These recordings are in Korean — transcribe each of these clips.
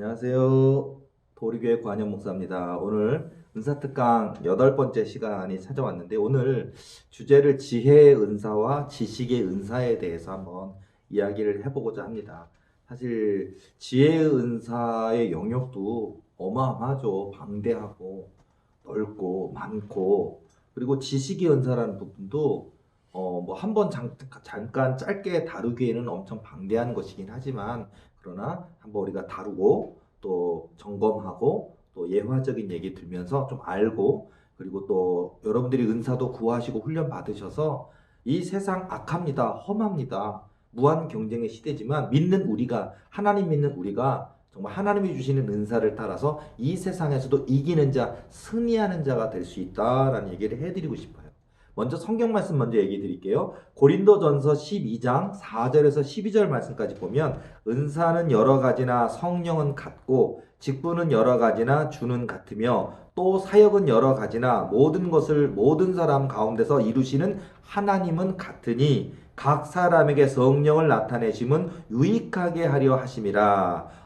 안녕하세요. 도리교회 관현 목사입니다. 오늘 은사특강 여덟 번째 시간이 찾아왔는데 오늘 주제를 지혜의 은사와 지식의 은사에 대해서 한번 이야기를 해보고자 합니다. 사실 지혜의 은사의 영역도 어마어마하죠. 방대하고 넓고 많고 그리고 지식의 은사라는 부분도 어 뭐 한 번 잠깐 짧게 다루기에는 엄청 방대한 것이긴 하지만 그러나 한번 우리가 다루고 또 점검하고 또 예화적인 얘기 들면서 좀 알고 그리고 또 여러분들이 은사도 구하시고 훈련 받으셔서 이 세상 악합니다. 험합니다. 무한 경쟁의 시대지만 믿는 우리가 하나님 믿는 우리가 정말 하나님이 주시는 은사를 따라서 이 세상에서도 이기는 자, 승리하는 자가 될 수 있다라는 얘기를 해드리고 싶어요. 먼저 성경 말씀 먼저 얘기 드릴게요. 고린도전서 12장 4절에서 12절 말씀까지 보면 은사는 여러 가지나 성령은 같고 직분은 여러 가지나 주는 같으며 또 사역은 여러 가지나 모든 것을 모든 사람 가운데서 이루시는 하나님은 같으니 각 사람에게 성령을 나타내심은 유익하게 하려 하심이라.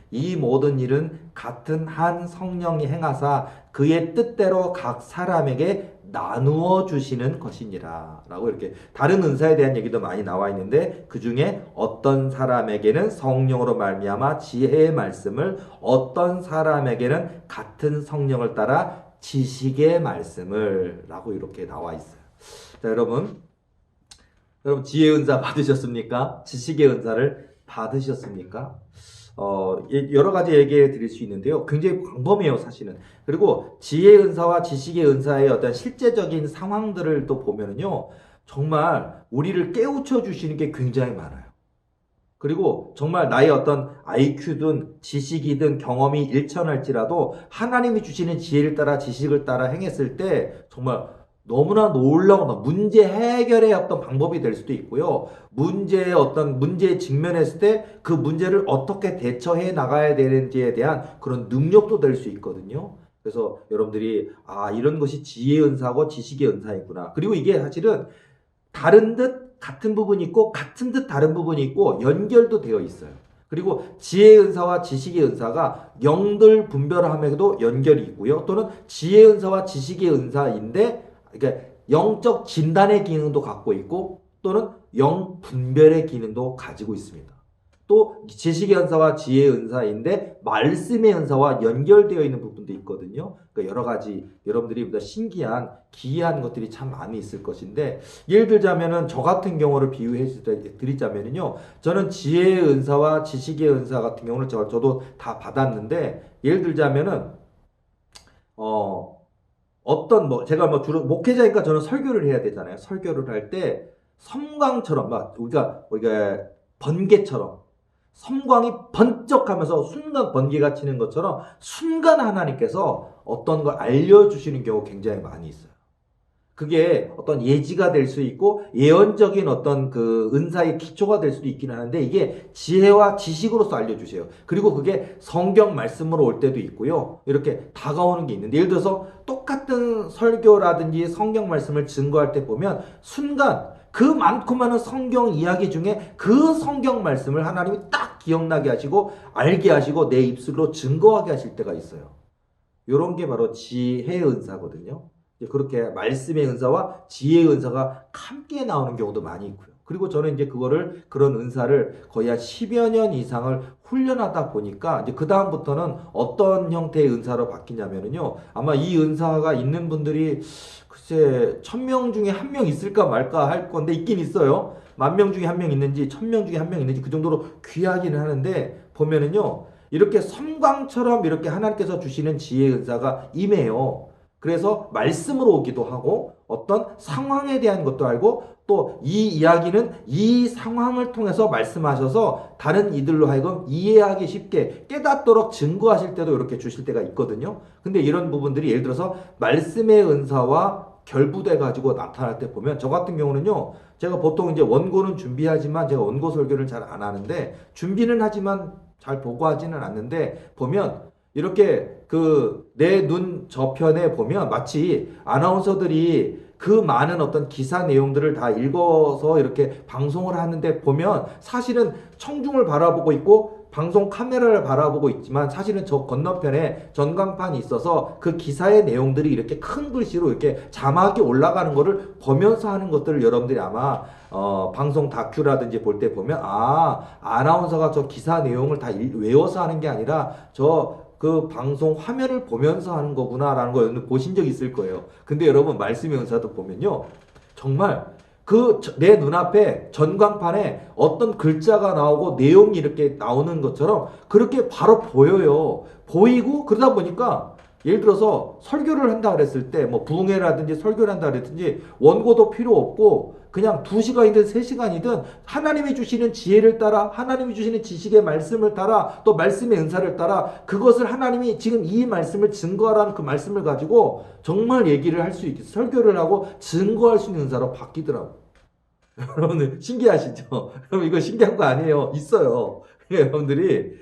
이 모든 일은 같은 한 성령이 행하사 그의 뜻대로 각 사람에게 나누어 주시는 것이니라 라고 이렇게 다른 은사에 대한 얘기도 많이 나와 있는데 그 중에 어떤 사람에게는 성령으로 말미암아 지혜의 말씀을 어떤 사람에게는 같은 성령을 따라 지식의 말씀을 라고 이렇게 나와 있어요 자 여러분 여러분 지혜 은사 받으셨습니까? 지식의 은사를 받으셨습니까? 어, 여러 가지 얘기해 드릴 수 있는데요. 굉장히 광범해요, 사실은. 그리고 지혜 은사와 지식의 은사의 어떤 실제적인 상황들을 또 보면은요, 정말 우리를 깨우쳐 주시는 게 굉장히 많아요. 그리고 정말 나의 어떤 IQ든 지식이든 경험이 일천할지라도 하나님이 주시는 지혜를 따라 지식을 따라 행했을 때 정말 너무나 놀라운 문제 해결의 어떤 방법이 될 수도 있고요. 문제의 어떤 문제에 직면했을 때 그 문제를 어떻게 대처해 나가야 되는지에 대한 그런 능력도 될 수 있거든요. 그래서 여러분들이 아 이런 것이 지혜의 은사고 지식의 은사이구나. 그리고 이게 사실은 다른 듯 같은 부분이 있고 같은 듯 다른 부분이 있고 연결도 되어 있어요. 그리고 지혜의 은사와 지식의 은사가 영들 분별함에도 연결이 있고요. 또는 지혜의 은사와 지식의 은사인데 그러니까 영적 진단의 기능도 갖고 있고 또는 영 분별의 기능도 가지고 있습니다. 또 지식의 은사와 지혜의 은사인데 말씀의 은사와 연결되어 있는 부분도 있거든요. 그러니까 여러 가지 여러분들이 보다 신기한 기이한 것들이 참 많이 있을 것인데 예를 들자면은 저 같은 경우를 비유해 드리자면은요. 저는 지혜의 은사와 지식의 은사 같은 경우는 저, 저도 다 받았는데 예를 들자면은 어 어떤 뭐 제가 뭐 주로 목회자니까 저는 설교를 해야 되잖아요. 설교를 할 때 섬광처럼 막 우리가 우리가 번개처럼 섬광이 번쩍하면서 순간 번개가 치는 것처럼 순간 하나님께서 어떤 걸 알려주시는 경우 굉장히 많이 있어요. 그게 어떤 예지가 될 수 있고 예언적인 어떤 그 은사의 기초가 될 수도 있기는 하는데 이게 지혜와 지식으로서 알려주세요. 그리고 그게 성경 말씀으로 올 때도 있고요. 이렇게 다가오는 게 있는데 예를 들어서 똑같은 설교라든지 성경 말씀을 증거할 때 보면 순간 그 많고 많은 성경 이야기 중에 그 성경 말씀을 하나님이 딱 기억나게 하시고 알게 하시고 내 입술로 증거하게 하실 때가 있어요. 이런 게 바로 지혜의 은사거든요. 그렇게 말씀의 은사와 지혜의 은사가 함께 나오는 경우도 많이 있고요. 그리고 저는 이제 그거를 그런 은사를 거의 한 10여 년 이상을 훈련하다 보니까 이제 그다음부터는 어떤 형태의 은사로 바뀌냐면요. 아마 이 은사가 있는 분들이 글쎄 천 명 중에 한 명 있을까 말까 할 건데 있긴 있어요. 만 명 중에 한 명 있는지 천 명 중에 한 명 있는지 그 정도로 귀하기는 하는데 보면은요. 이렇게 섬광처럼 이렇게 하나님께서 주시는 지혜의 은사가 임해요. 그래서 말씀으로 오기도 하고 어떤 상황에 대한 것도 알고 또 이 이야기는 이 상황을 통해서 말씀하셔서 다른 이들로 하여금 이해하기 쉽게 깨닫도록 증거하실 때도 이렇게 주실 때가 있거든요. 근데 이런 부분들이 예를 들어서 말씀의 은사와 결부돼 가지고 나타날 때 보면 저 같은 경우는요. 제가 보통 이제 원고는 준비하지만 제가 원고 설교를 잘 안 하는데 준비는 하지만 잘 보고 하지는 않는데 보면 이렇게 그 내 눈 저편에 보면 마치 아나운서들이 그 많은 어떤 기사 내용들을 다 읽어서 이렇게 방송을 하는데 보면 사실은 청중을 바라보고 있고 방송 카메라를 바라보고 있지만 사실은 저 건너편에 전광판이 있어서 그 기사의 내용들이 이렇게 큰 글씨로 이렇게 자막이 올라가는 거를 보면서 하는 것들을 여러분들이 아마 어, 방송 다큐라든지 볼 때 보면 아 아나운서가 저 기사 내용을 다 읽- 외워서 하는 게 아니라 저 그 방송 화면을 보면서 하는 거구나라는 거 여러분 보신 적 있을 거예요. 근데 여러분 말씀의 은사도 보면요. 정말 그 내 눈앞에 전광판에 어떤 글자가 나오고 내용이 이렇게 나오는 것처럼 그렇게 바로 보여요. 보이고 그러다 보니까 예를 들어서 설교를 한다 그랬을 때 뭐 부흥회라든지 설교를 한다 그랬든지 원고도 필요 없고 그냥 두 시간이든 세 시간이든 하나님이 주시는 지혜를 따라 하나님이 주시는 지식의 말씀을 따라 또 말씀의 은사를 따라 그것을 하나님이 지금 이 말씀을 증거하라는 그 말씀을 가지고 정말 얘기를 할 수 있게 설교를 하고 증거할 수 있는 은사로 바뀌더라고. 여러분들 신기하시죠? 여러분 이거 신기한 거 아니에요. 있어요. 여러분들이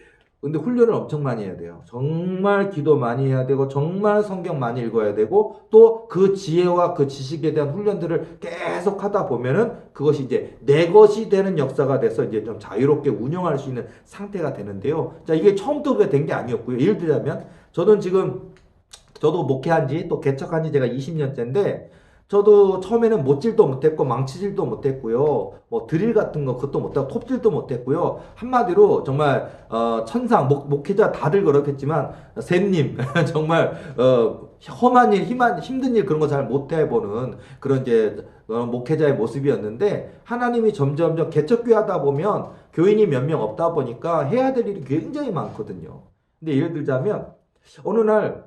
근데 훈련을 엄청 많이 해야 돼요. 정말 기도 많이 해야 되고 정말 성경 많이 읽어야 되고 또 그 지혜와 그 지식에 대한 훈련들을 계속 하다 보면은 그것이 이제 내 것이 되는 역사가 돼서 이제 좀 자유롭게 운영할 수 있는 상태가 되는데요. 자, 이게 처음부터 그렇게 된 게 아니었고요. 예를 들자면 저는 지금 저도 목회한 지 또 개척한 지 제가 20년째인데 저도 처음에는 못질도 못했고 망치질도 못했고요. 뭐 드릴 같은 거 그것도 못하고 톱질도 못했고요. 한마디로 정말 어, 천상 목, 목회자 다들 그렇겠지만 샘님 정말 어, 험한 일, 힘한, 힘든 일 그런 거 잘 못해보는 그런 이제 어, 목회자의 모습이었는데 하나님이 점점점 개척교회 하다 보면 교인이 몇 명 없다 보니까 해야 될 일이 굉장히 많거든요. 근데 예를 들자면 어느 날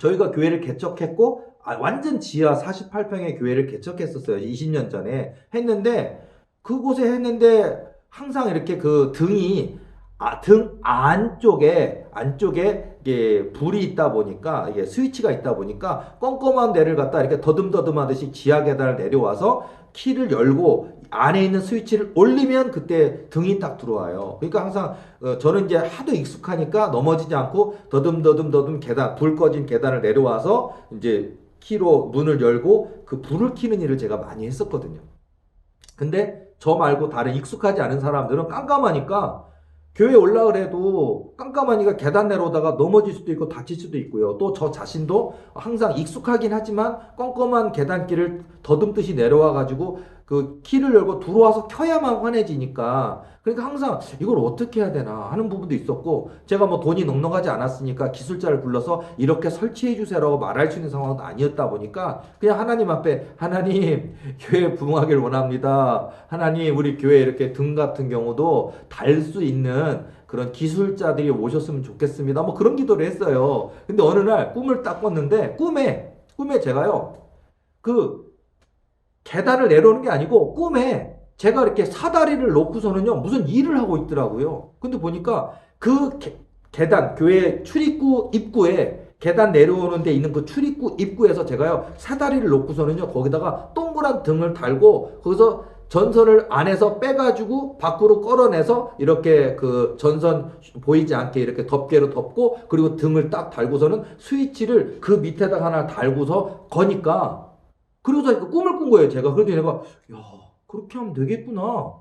저희가 교회를 개척했고 아, 완전 지하 48평의 교회를 개척했었어요. 20년 전에 했는데 그곳에 했는데 항상 이렇게 그 등이 아, 등 안쪽에 안쪽에 이게 불이 있다 보니까 이게 스위치가 있다 보니까 껌껌한 데를 갖다 이렇게 더듬더듬하듯이 지하 계단을 내려와서 키를 열고 안에 있는 스위치를 올리면 그때 등이 딱 들어와요. 그러니까 항상 어, 저는 이제 하도 익숙하니까 넘어지지 않고 더듬더듬더듬 계단 불 꺼진 계단을 내려와서 이제 키로 문을 열고 그 불을 켜는 일을 제가 많이 했었거든요. 근데 저 말고 다른 익숙하지 않은 사람들은 깜깜하니까 교회 올라그래도 깜깜하니까 계단 내려오다가 넘어질 수도 있고 다칠 수도 있고요. 또 저 자신도 항상 익숙하긴 하지만 껌껌한 계단길을 더듬듯이 내려와 가지고 그 키를 열고 들어와서 켜야만 환해지니까 그러니까 항상 이걸 어떻게 해야 되나 하는 부분도 있었고 제가 뭐 돈이 넉넉하지 않았으니까 기술자를 불러서 이렇게 설치해 주세요라고 말할 수 있는 상황도 아니었다 보니까 그냥 하나님 앞에 하나님 교회 부흥하길 원합니다. 하나님 우리 교회 이렇게 등 같은 경우도 달 수 있는 그런 기술자들이 오셨으면 좋겠습니다. 뭐 그런 기도를 했어요. 근데 어느 날 꿈을 딱 꿨는데 꿈에 꿈에 제가요 그 계단을 내려오는 게 아니고 꿈에 제가 이렇게 사다리를 놓고서는요 무슨 일을 하고 있더라고요. 근데 보니까 그 게- 계단 교회 출입구 입구에 계단 내려오는 데 있는 그 출입구 입구에서 제가요 사다리를 놓고서는요 거기다가 동그란 등을 달고 거기서 전선을 안에서 빼가지고 밖으로 끌어내서 이렇게 그 전선 보이지 않게 이렇게 덮개로 덮고 그리고 등을 딱 달고서는 스위치를 그 밑에다가 하나 달고서 거니까 그러고서 그 꿈을 꾼 거예요 제가 그랬더니 내가 야 그렇게 하면 되겠구나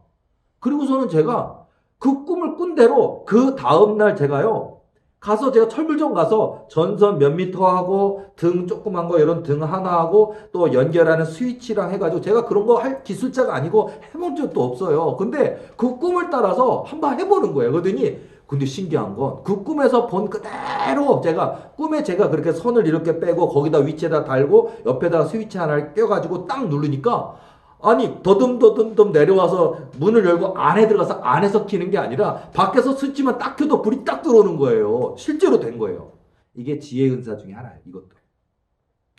그리고서는 제가 그 꿈을 꾼 대로 그 다음날 제가요 가서 제가 철물점 가서 전선 몇 미터 하고 등 조그만 거 이런 등 하나 하고 또 연결하는 스위치랑 해가지고 제가 그런 거 할 기술자가 아니고 해본 적도 없어요. 근데 그 꿈을 따라서 한번 해보는 거예요. 그러더니 근데 신기한 건 그 꿈에서 본 그대로 제가 꿈에 제가 그렇게 선을 이렇게 빼고 거기다 위치에다 달고 옆에다 스위치 하나를 껴가지고 딱 누르니까 아니 더듬더듬더듬 내려와서 문을 열고 안에 들어가서 안에서 키는 게 아니라 밖에서 스위치만 딱 켜도 불이 딱 들어오는 거예요. 실제로 된 거예요. 이게 지혜 은사 중에 하나예요. 이것도.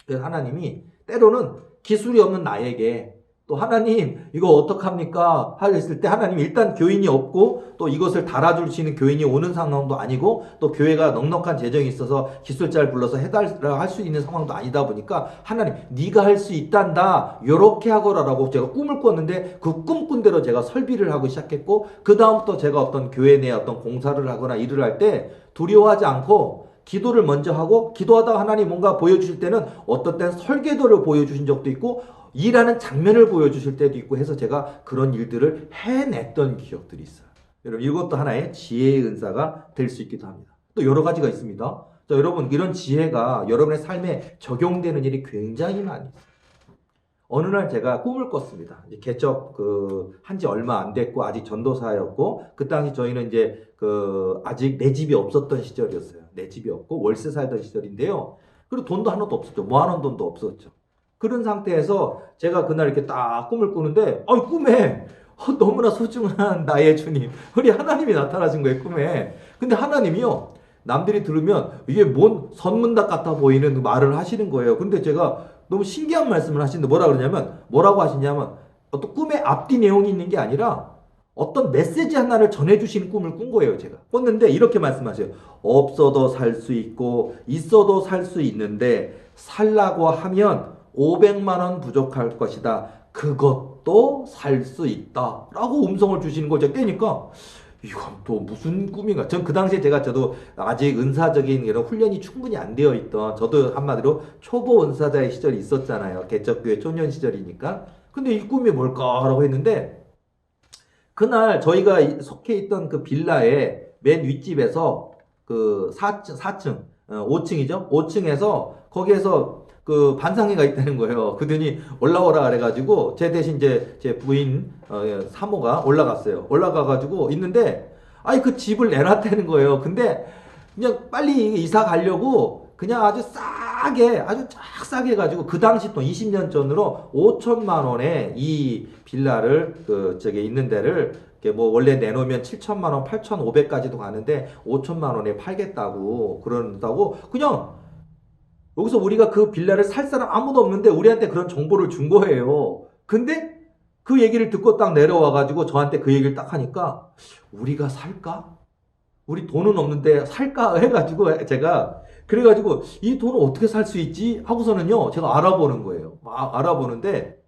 그래서 하나님이 때로는 기술이 없는 나에게 또 하나님 이거 어떡합니까? 하랬을 때 하나님 일단 교인이 없고 또 이것을 달아줄 수 있는 교인이 오는 상황도 아니고 또 교회가 넉넉한 재정이 있어서 기술자를 불러서 해달라 할 수 있는 상황도 아니다 보니까 하나님 네가 할 수 있단다 요렇게 하거라라고 제가 꿈을 꿨는데 그 꿈꾼 대로 제가 설비를 하고 시작했고 그 다음부터 제가 어떤 교회 내 어떤 공사를 하거나 일을 할 때 두려워하지 않고 기도를 먼저 하고 기도하다가 하나님 뭔가 보여주실 때는 어떤 때는 설계도를 보여주신 적도 있고 일하는 장면을 보여주실 때도 있고 해서 제가 그런 일들을 해냈던 기억들이 있어요. 여러분 이것도 하나의 지혜의 은사가 될 수 있기도 합니다. 또 여러 가지가 있습니다. 자, 여러분 이런 지혜가 여러분의 삶에 적용되는 일이 굉장히 많이 있어요. 어느 날 제가 꿈을 꿨습니다. 개척 그 한 지 얼마 안 됐고 아직 전도사였고 그 당시 저희는 이제 그 아직 내 집이 없었던 시절이었어요. 내 집이 없고 월세 살던 시절인데요. 그리고 돈도 하나도 없었죠. 모아놓은 돈도 없었죠. 그런 상태에서 제가 그날 이렇게 딱 꿈을 꾸는데, 아 꿈에 어, 너무나 소중한 나의 주님, 우리 하나님이 나타나신 거예요, 꿈에. 근데 하나님이요, 남들이 들으면 이게 뭔 선문답 같아 보이는 말을 하시는 거예요. 근데 제가 너무 신기한 말씀을 하시는데 뭐라 그러냐면, 뭐라고 하시냐면, 어떤 꿈에 앞뒤 내용이 있는 게 아니라 어떤 메시지 하나를 전해주시는 꿈을 꾼 거예요, 제가. 꿨는데 이렇게 말씀하세요. 없어도 살 수 있고, 있어도 살 수 있는데, 살라고 하면 500만 원 부족할 것이다. 그것도 살 수 있다. 라고 음성을 주시는 걸 제가 깨니까, 이건 또 무슨 꿈인가. 전 그 당시에 제가 저도 아직 은사적인 이런 훈련이 충분히 안 되어 있던, 저도 한마디로 초보 은사자의 시절이 있었잖아요. 개척교회 초년 시절이니까. 근데 이 꿈이 뭘까라고 했는데, 그날 저희가 이- 속해 있던 그 빌라의 맨 윗집에서 그 4층, 4층, 5층이죠? 5층에서 거기에서 그 반상회가 있다는 거예요. 그더니 올라오라 그래가지고 제 대신 이제 제 부인 어, 예, 사모가 올라갔어요. 올라가가지고 있는데 아니 그 집을 내놨다는 거예요. 근데 그냥 빨리 이사 가려고 그냥 아주 싸게 아주 쫙 싸게 해가지고 그 당시 또 20년 전으로 5천만 원에 이 빌라를 그 저기 있는 데를 뭐 원래 내놓으면 7천만 원, 8,500까지도 가는데 5천만 원에 팔겠다고 그런다고 그냥 여기서 우리가 그 빌라를 살 사람 아무도 없는데 우리한테 그런 정보를 준 거예요. 근데 그 얘기를 듣고 딱 내려와가지고 저한테 그 얘기를 딱 하니까 우리가 살까? 우리 돈은 없는데 살까? 해가지고 제가 그래가지고 이 돈을 어떻게 살 수 있지? 하고서는요 제가 알아보는 거예요. 막 알아보는데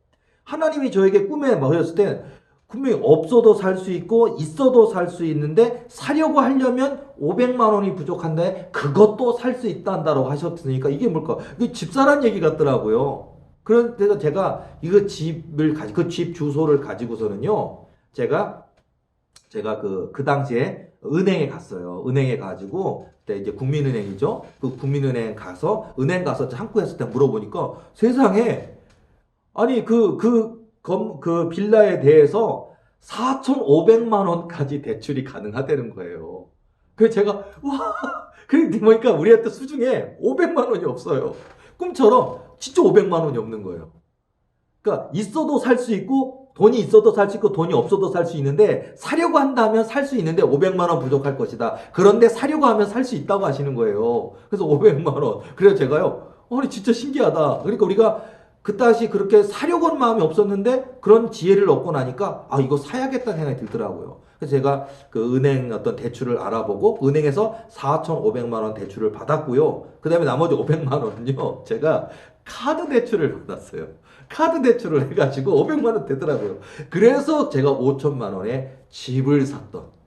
하나님이 저에게 꿈에 보였을 때 분명히 없어도 살 수 있고 있어도 살 수 있는데 사려고 하려면 500만 원이 부족한데 그것도 살 수 있단다라고 하셨으니까 이게 뭘까? 이게 집사란 얘기 같더라고요. 그런데 제가 이거 집을 가지 그 집 주소를 가지고서는요. 제가 제가 그, 그 당시에 은행에 갔어요. 은행에 가지고, 그때 이제 국민은행이죠. 그 국민은행 가서, 은행 가서 창구했을 때 물어보니까 세상에, 아니, 그, 그, 검, 그 빌라에 대해서 4,500만 원까지 대출이 가능하다는 거예요. 그래서 제가, 와, 그러니까 우리한테 수중에 500만 원이 없어요. 꿈처럼 진짜 500만 원이 없는 거예요. 그러니까 있어도 살 수 있고 돈이 있어도 살 수 있고 돈이 없어도 살 수 있는데 사려고 한다면 살 수 있는데 500만 원 부족할 것이다. 그런데 사려고 하면 살 수 있다고 하시는 거예요. 그래서 500만 원. 그래서 제가요. 아니 진짜 신기하다. 그러니까 우리가 그다시 그렇게 사려고는 마음이 없었는데 그런 지혜를 얻고 나니까 아 이거 사야겠다는 생각이 들더라고요. 그래서 제가 그 은행 어떤 대출을 알아보고 은행에서 4,500만 원 대출을 받았고요. 그다음에 나머지 500만 원은요. 제가 카드 대출을 받았어요. 카드 대출을 해가지고 500만 원 되더라고요. 그래서 제가 5천만 원에 집을 샀던.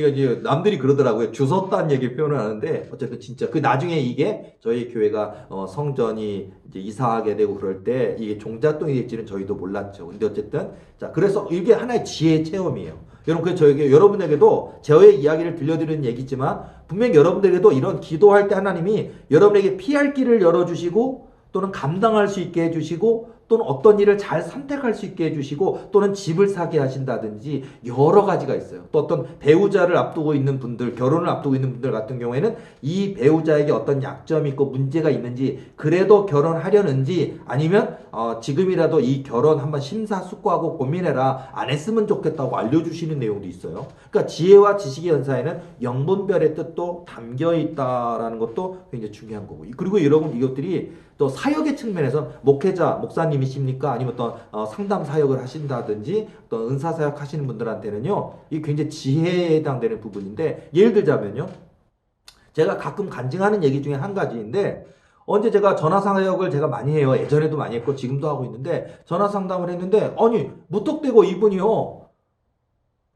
그러니까 이제 남들이 그러더라고요. 주웠다는 얘기 표현을 하는데 어쨌든 진짜 그 나중에 이게 저희 교회가 어, 성전이 이제 이사하게 되고 그럴 때 이게 종잣돈이 될지는 저희도 몰랐죠. 근데 어쨌든 자 그래서 이게 하나의 지혜 체험이에요. 여러분 그 저에게 여러분에게도 저의 이야기를 들려드리는 얘기지만 분명 히 여러분들에게도 이런 기도할 때 하나님이 여러분에게 피할 길을 열어주시고 또는 감당할 수 있게 해주시고 또는 어떤 일을 잘 선택할 수 있게 해주시고 또는 집을 사게 하신다든지 여러 가지가 있어요. 또 어떤 배우자를 앞두고 있는 분들, 결혼을 앞두고 있는 분들 같은 경우에는 이 배우자에게 어떤 약점이 있고 문제가 있는지 그래도 결혼하려는지 아니면 어, 지금이라도 이 결혼 한번 심사숙고하고 고민해라 안 했으면 좋겠다고 알려주시는 내용도 있어요. 그러니까 지혜와 지식의 연사에는 영분별의 뜻도 담겨 있다라는 것도 굉장히 중요한 거고 그리고 여러분 이것들이 또 사역의 측면에서 목회자 목사님이십니까? 아니면 어떤 어, 상담 사역을 하신다든지 또 은사 사역 하시는 분들한테는요 이게 굉장히 지혜에 해당되는 부분인데 예를 들자면요. 제가 가끔 간증하는 얘기 중에 한 가지인데 언제 제가 전화 사역을 제가 많이 해요. 예전에도 많이 했고 지금도 하고 있는데 전화 상담을 했는데 아니 무턱대고 이분이요.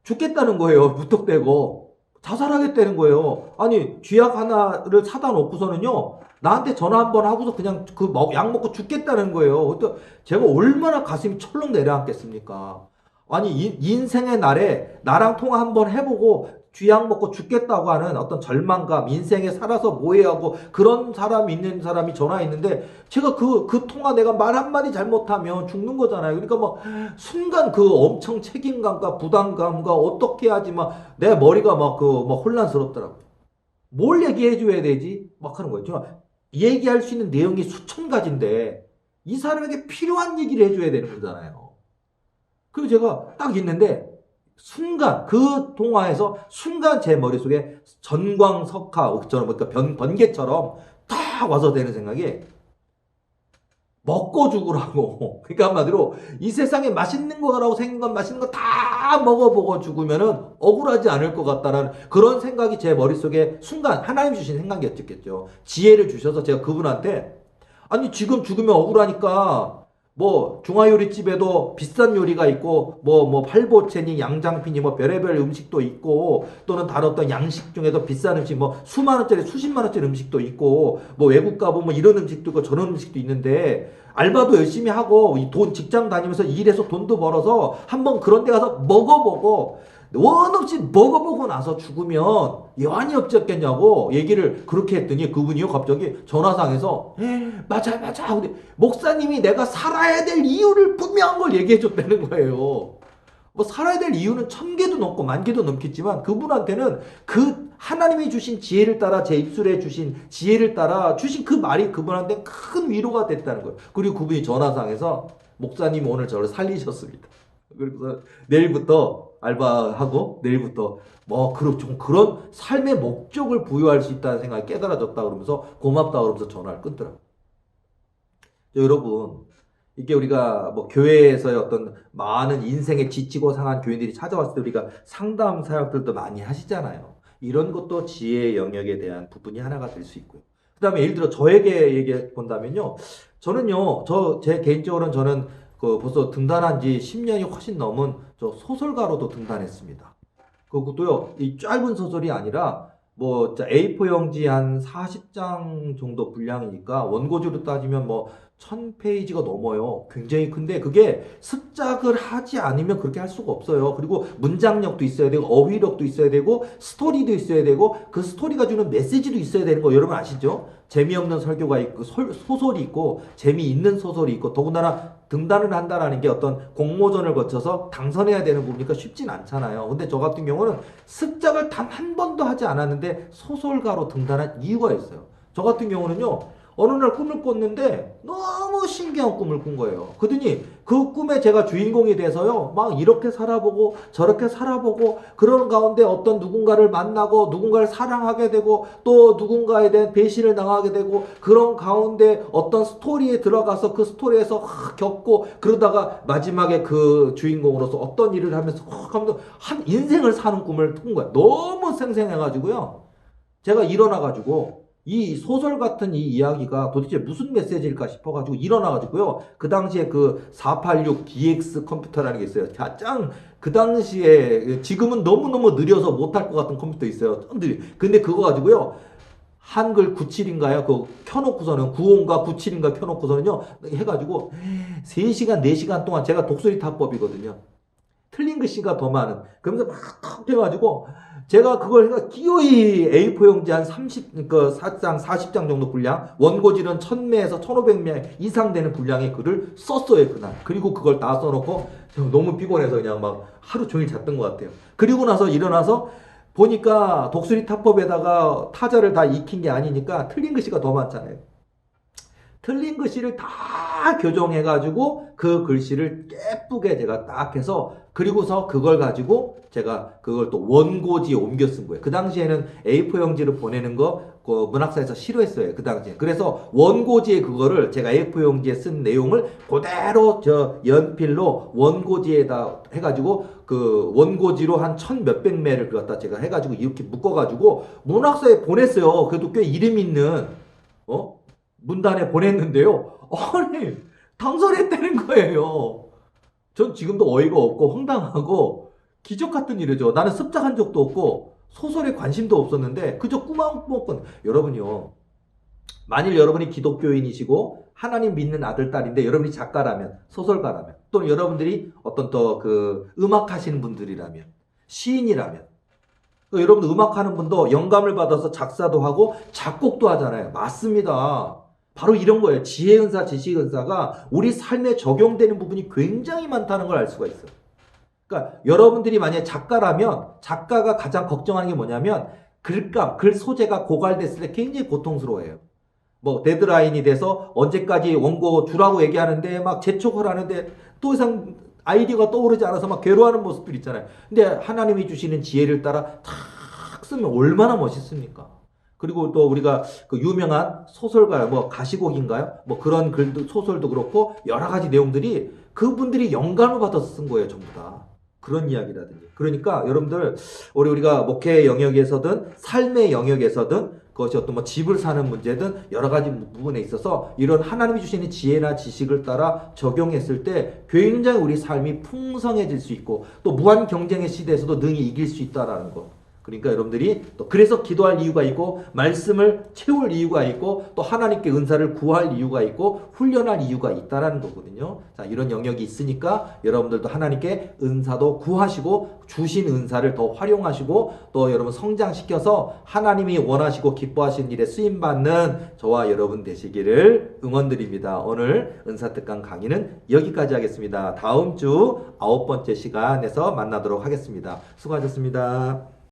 죽겠다는 거예요. 무턱대고 자살하겠다는 거예요 아니 쥐약 하나를 사다 놓고서는요 나한테 전화 한 번 하고서 그냥 그 약 먹고 죽겠다는 거예요. 그때 제가 얼마나 가슴이 철렁 내려앉겠습니까? 아니 인- 인생의 날에 나랑 통화 한 번 해보고 쥐약 먹고 죽겠다고 하는 어떤 절망감, 인생에 살아서 뭐해 하고 그런 사람이 있는 사람이 전화했는데 제가 그, 그 통화 내가 말 한마디 잘못하면 죽는 거잖아요. 그러니까 뭐 순간 그 엄청 책임감과 부담감과 어떻게 하지 막 내 머리가 막 그 막 혼란스럽더라고요. 뭘 얘기해 줘야 되지? 막 하는 거예요. 제가 얘기할 수 있는 내용이 수천 가지인데 이 사람에게 필요한 얘기를 해줘야 되는 거잖아요. 그리고 제가 딱 있는데 순간 그 통화에서 순간 제 머릿속에 전광석화 저는 뭐까 변 번개처럼 딱 와서 되는 생각이 먹고 죽으라고. 그러니까 한마디로 이 세상에 맛있는 거라고 생긴 건 맛있는 거 다 먹어보고 죽으면은 억울하지 않을 것 같다는 그런 생각이 제 머릿속에 순간 하나님 주신 생각이었겠죠. 지혜를 주셔서 제가 그분한테 아니 지금 죽으면 억울하니까 뭐 중화요리집에도 비싼 요리가 있고 뭐뭐 팔보채니 양장피니 뭐 별의별 음식도 있고 또는 다른 어떤 양식 중에도 비싼 음식 뭐 수만 원짜리 수십만 원짜리 음식도 있고 뭐 외국 가보면 이런 음식도 있고 저런 음식도 있는데 알바도 열심히 하고 이 돈 직장 다니면서 일해서 돈도 벌어서 한번 그런 데 가서 먹어보고 원 없이 먹어보고 나서 죽으면 여한이 없지 않겠냐고 얘기를 그렇게 했더니 그분이요 갑자기 전화상에서 "에, 맞아 맞아 근데 목사님이 내가 살아야 될 이유를 분명한 걸 얘기해 줬다는 거예요. 뭐 살아야 될 이유는 천 개도 넘고 만 개도 넘겠지만 그분한테는 그 하나님이 주신 지혜를 따라 제 입술에 주신 지혜를 따라 주신 그 말이 그분한테 큰 위로가 됐다는 거예요. 그리고 그분이 전화상에서 목사님 오늘 저를 살리셨습니다. 그래서 내일부터 알바하고 내일부터 뭐 그런 좀 그런 삶의 목적을 부여할 수 있다는 생각이 깨달아졌다 그러면서 고맙다 그러면서 전화를 끊더라고요. 여러분 이게 우리가 뭐 교회에서의 어떤 많은 인생에 지치고 상한 교인들이 찾아왔을 때 우리가 상담 사역들도 많이 하시잖아요. 이런 것도 지혜의 영역에 대한 부분이 하나가 될 수 있고요. 그 다음에 예를 들어 저에게 얘기해 본다면요. 저는요, 저 제 개인적으로는 저는 그 벌써 등단한 지 10년이 훨씬 넘은 저 소설가로도 등단했습니다. 그것도요, 이 짧은 소설이 아니라 뭐 A4 용지 한 40장 정도 분량이니까 원고지로 따지면 뭐 1000페이지가 넘어요. 굉장히 큰데 그게 습작을 하지 않으면 그렇게 할 수가 없어요. 그리고 문장력도 있어야 되고 어휘력도 있어야 되고 스토리도 있어야 되고 그 스토리가 주는 메시지도 있어야 되는 거 여러분 아시죠? 재미없는 설교가 있고 설- 소설이 있고 재미있는 소설이 있고 더군다나 등단을 한다라는 게 어떤 공모전을 거쳐서 당선해야 되는 부분이니까 쉽진 않잖아요. 근데 저 같은 경우는 습작을 단 한 번도 하지 않았는데 소설가로 등단한 이유가 있어요. 저 같은 경우는요. 어느 날 꿈을 꿨는데 너무 신기한 꿈을 꾼 거예요. 그러더니 그 꿈에 제가 주인공이 돼서요. 막 이렇게 살아보고 저렇게 살아보고 그런 가운데 어떤 누군가를 만나고 누군가를 사랑하게 되고 또 누군가에 대한 배신을 당하게 되고 그런 가운데 어떤 스토리에 들어가서 그 스토리에서 확 겪고 그러다가 마지막에 그 주인공으로서 어떤 일을 하면서 확 하면서 한 인생을 사는 꿈을 꾼 거야. 너무 생생해가지고요. 제가 일어나가지고 이 소설 같은 이 이야기가 도대체 무슨 메시지일까 싶어가지고 일어나가지고요. 그 당시에 그 486 DX 컴퓨터라는 게 있어요. 자, 짱! 그 당시에 지금은 너무너무 느려서 못할 것 같은 컴퓨터 있어요. 짱 느리. 근데 그거 가지고요. 한글 97인가요? 그 켜놓고서는 95인가 97인가 켜놓고서는요. 해가지고 3시간 4시간 동안 제가 독수리 타법이거든요. 틀린 글씨가 더 많은. 그러면서 막턱 해가지고 제가 그걸 해가 기어이 A4 용지 한 30, 그 4장, 40장 정도 분량, 원고지는 1000매에서 1500매 이상 되는 분량의 글을 썼어요, 그날. 그리고 그걸 다 써놓고 저 너무 피곤해서 그냥 막 하루 종일 잤던 것 같아요. 그리고 나서 일어나서 보니까 독수리 타법에다가 타자를 다 익힌 게 아니니까 틀린 글씨가 더 많잖아요. 틀린 글씨를 다 교정해가지고 그 글씨를 예쁘게 제가 딱 해서 그리고서 그걸 가지고 제가 그걸 또 원고지에 옮겨 쓴 거예요. 그 당시에는 A4 용지를 보내는 거 그 문학사에서 싫어했어요. 그 당시에. 그래서 원고지에 그거를 제가 A4 용지에 쓴 내용을 그대로 저 연필로 원고지에다 해가지고 그 원고지로 한 천 몇백 매를 갖다 제가 해가지고 이렇게 묶어가지고 문학사에 보냈어요. 그래도 꽤 이름 있는 어 문단에 보냈는데요. 아니 당선했다는 거예요. 전 지금도 어이가 없고 황당하고 기적 같은 일이죠. 나는 습작한 적도 없고 소설에 관심도 없었는데 그저 꾸망꾸멍 여러분요. 만일 여러분이 기독교인이시고 하나님 믿는 아들 딸인데 여러분이 작가라면 소설가라면 또는 여러분들이 어떤 또그 음악 하시는 분들이라면 시인이라면 그 여러분 음악하는 분도 영감을 받아서 작사도 하고 작곡도 하잖아요. 맞습니다. 바로 이런 거예요. 지혜 은사, 지식 은사가 우리 삶에 적용되는 부분이 굉장히 많다는 걸 알 수가 있어요. 그러니까 여러분들이 만약에 작가라면 작가가 가장 걱정하는 게 뭐냐면 글감, 글 소재가 고갈됐을 때 굉장히 고통스러워해요. 뭐 데드라인이 돼서 언제까지 원고 주라고 얘기하는데 막 재촉을 하는데 또 이상 아이디어가 떠오르지 않아서 막 괴로워하는 모습들 있잖아요. 근데 하나님이 주시는 지혜를 따라 탁 쓰면 얼마나 멋있습니까? 그리고 또 우리가 그 유명한 소설가 뭐 가시곡인가요? 뭐 그런 글도 소설도 그렇고 여러 가지 내용들이 그분들이 영감을 받아서 쓴 거예요, 전부 다. 그런 이야기라든지. 그러니까 여러분들 우리 우리가 목회 영역에서든 삶의 영역에서든 그것이 어떤 뭐 집을 사는 문제든 여러 가지 부분에 있어서 이런 하나님이 주시는 지혜나 지식을 따라 적용했을 때 굉장히 우리 삶이 풍성해질 수 있고 또 무한 경쟁의 시대에서도 능히 이길 수 있다라는 거. 그러니까 여러분들이 또 그래서 기도할 이유가 있고 말씀을 채울 이유가 있고 또 하나님께 은사를 구할 이유가 있고 훈련할 이유가 있다라는 거거든요. 자, 이런 영역이 있으니까 여러분들도 하나님께 은사도 구하시고 주신 은사를 더 활용하시고 또 여러분 성장시켜서 하나님이 원하시고 기뻐하시는 일에 쓰임 받는 저와 여러분 되시기를 응원드립니다. 오늘 은사 특강 강의는 여기까지 하겠습니다. 다음 주 아홉 번째 시간에서 만나도록 하겠습니다. 수고하셨습니다.